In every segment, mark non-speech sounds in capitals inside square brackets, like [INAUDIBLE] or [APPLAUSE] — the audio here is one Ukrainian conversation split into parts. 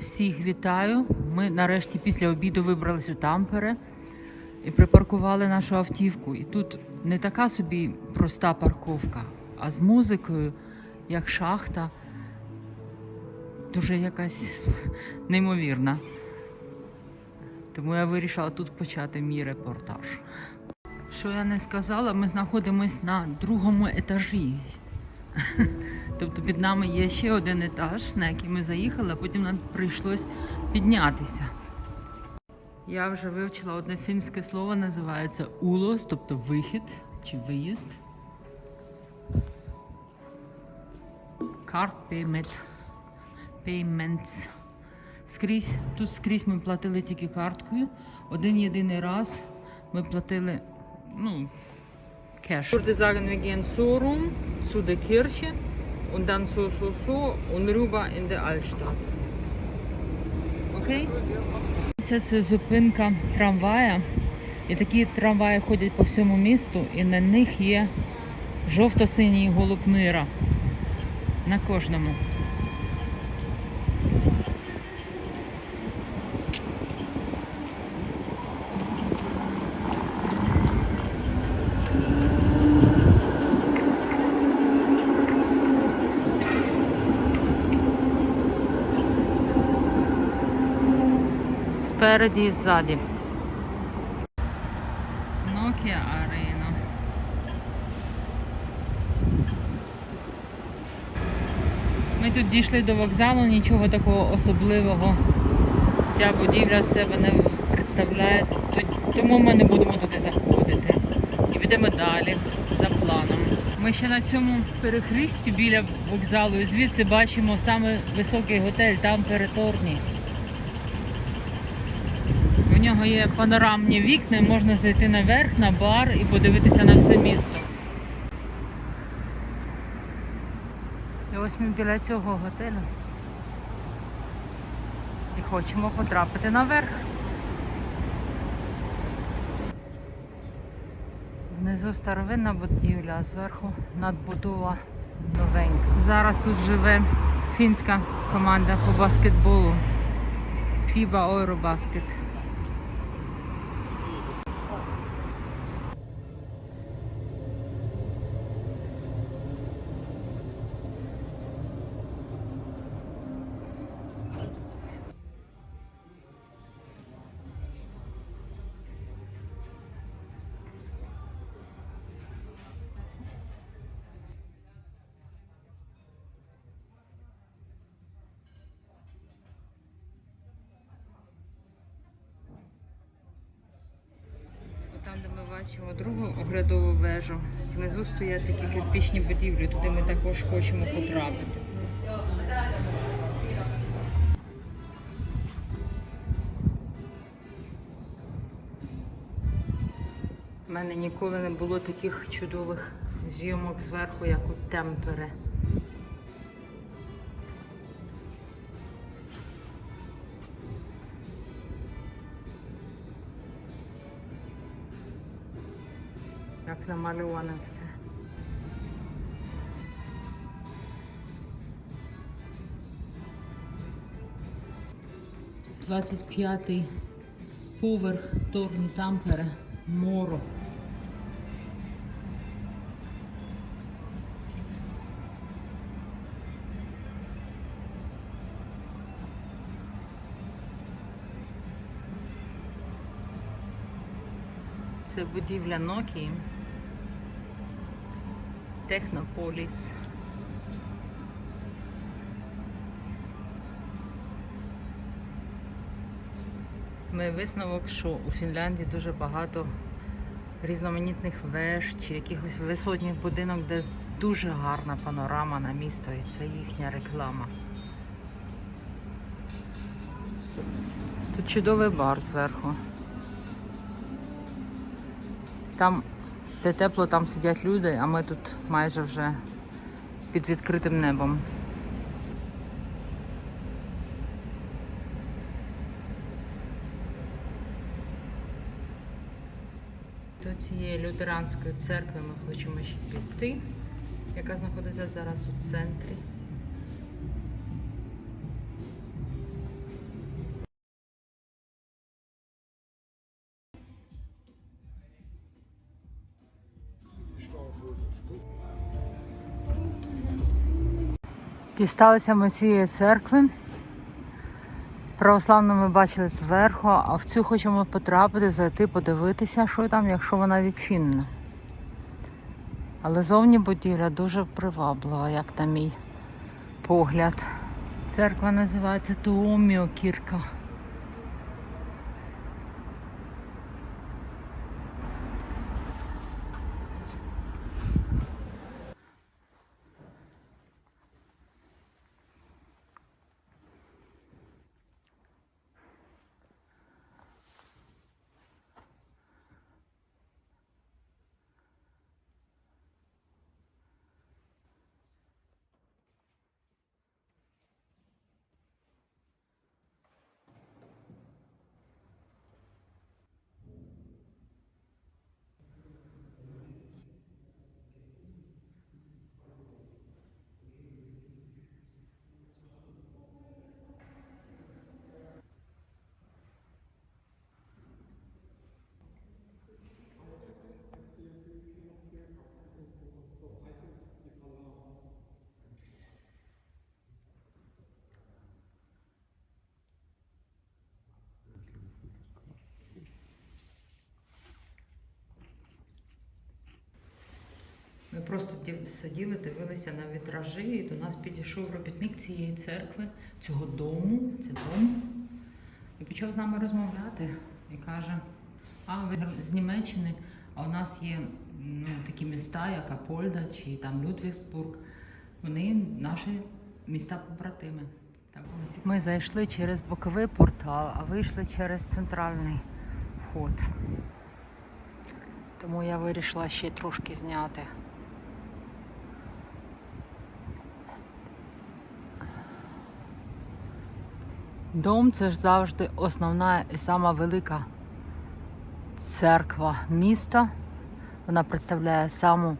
Всіх вітаю. Ми нарешті після обіду вибралися у Тампере і припаркували нашу автівку. І тут не така собі проста парковка, а з музикою, як шахта. Дуже якась [LAUGHS] неймовірна. Тому я вирішила тут почати мій репортаж. Що я не сказала, ми знаходимось на другому етажі. [LAUGHS] Тобто під нами є ще один етаж, на який ми заїхали, а потім нам прийшлось піднятися. Я вже вивчила одне фінське слово, називається улос, тобто вихід чи виїзд. Card payment. Payments. Скрізь, тут скрізь ми платили тільки карткою. Один єдиний раз ми платили, ну, кеш. Würde sagen, zu der Kirche und dann so, so, so und rüber in die Altstadt. Окей? Це, це зупинка трамвая. І такі трамваї ходять по всьому місту, і на них є жовто-синій голуб мира. На кожному. Спереді і ззаді. Nokia Arena. Ми тут дійшли до вокзалу, нічого такого особливого. Ця будівля себе не представляє, тому ми не будемо туди заходити. І підемо далі за планом. Ми ще на цьому перехресті біля вокзалу і звідси бачимо саме високий готель, там переторні. У нього є панорамні вікна, можна зайти наверх на бар і подивитися на все місто. І ось ми біля цього готелю. І хочемо потрапити наверх. Внизу старовинна будівля, а зверху надбудова новенька. Зараз тут живе фінська команда по баскетболу. FIBA Eurobasket. Бачимо другу оглядову вежу, внизу стоять такі кирпічні будівлі, туди ми також хочемо потрапити. У мене ніколи не було таких чудових зйомок зверху, як у Темпере. Як намальоване все. Двадцять п'ятий поверх Торні Тампере Моро. Це будівля Nokia. Технополіс. Мій висновок, що у Фінляндії дуже багато різноманітних веж чи якихось висотніх будинок, де дуже гарна панорама на місто, і це їхня реклама. Тут чудовий бар зверху. Там, де тепло, там сидять люди, а ми тут майже вже під відкритим небом. До цієї лютеранської церкви ми хочемо ще піти, яка знаходиться зараз у центрі. Дісталися ми цієї церкви. Православну ми бачили зверху, а в цю хочемо потрапити, зайти, подивитися, що там, якщо вона відчинена. Але зовні будівля дуже приваблива, як на мій погляд. Церква називається Туоміо Кірка. Ми просто сиділи, дивилися на вітражі, і до нас підійшов робітник цієї церкви, цього дому, це дом, і почав з нами розмовляти. І каже: а ви з Німеччини, а у нас є ну, такі міста, як Апольда чи там Людвігсбург. Вони наші міста побратими. Так було цікаво. Ми зайшли через боковий портал, а вийшли через центральний вход. Тому я вирішила ще трошки зняти. Дом це ж завжди основна і сама велика церква міста. Вона представляє саму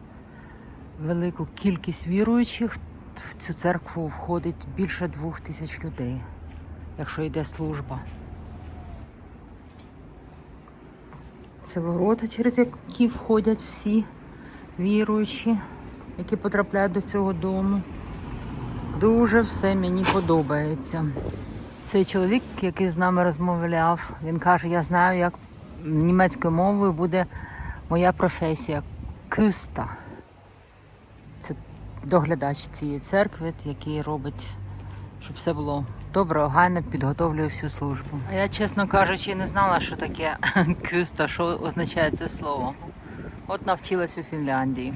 велику кількість віруючих. В цю церкву входить більше двох тисяч людей, якщо йде служба. Це ворота, через які входять всі віруючі, які потрапляють до цього дому. Дуже все мені подобається. Цей чоловік, який з нами розмовляв, він каже: я знаю, як німецькою мовою буде моя професія кюста. Це доглядач цієї церкви, який робить, щоб все було добре, охайно, підготовлює всю службу. А я, чесно кажучи, не знала, що таке [LAUGHS] кюста, що означає це слово. От навчилась у Фінляндії.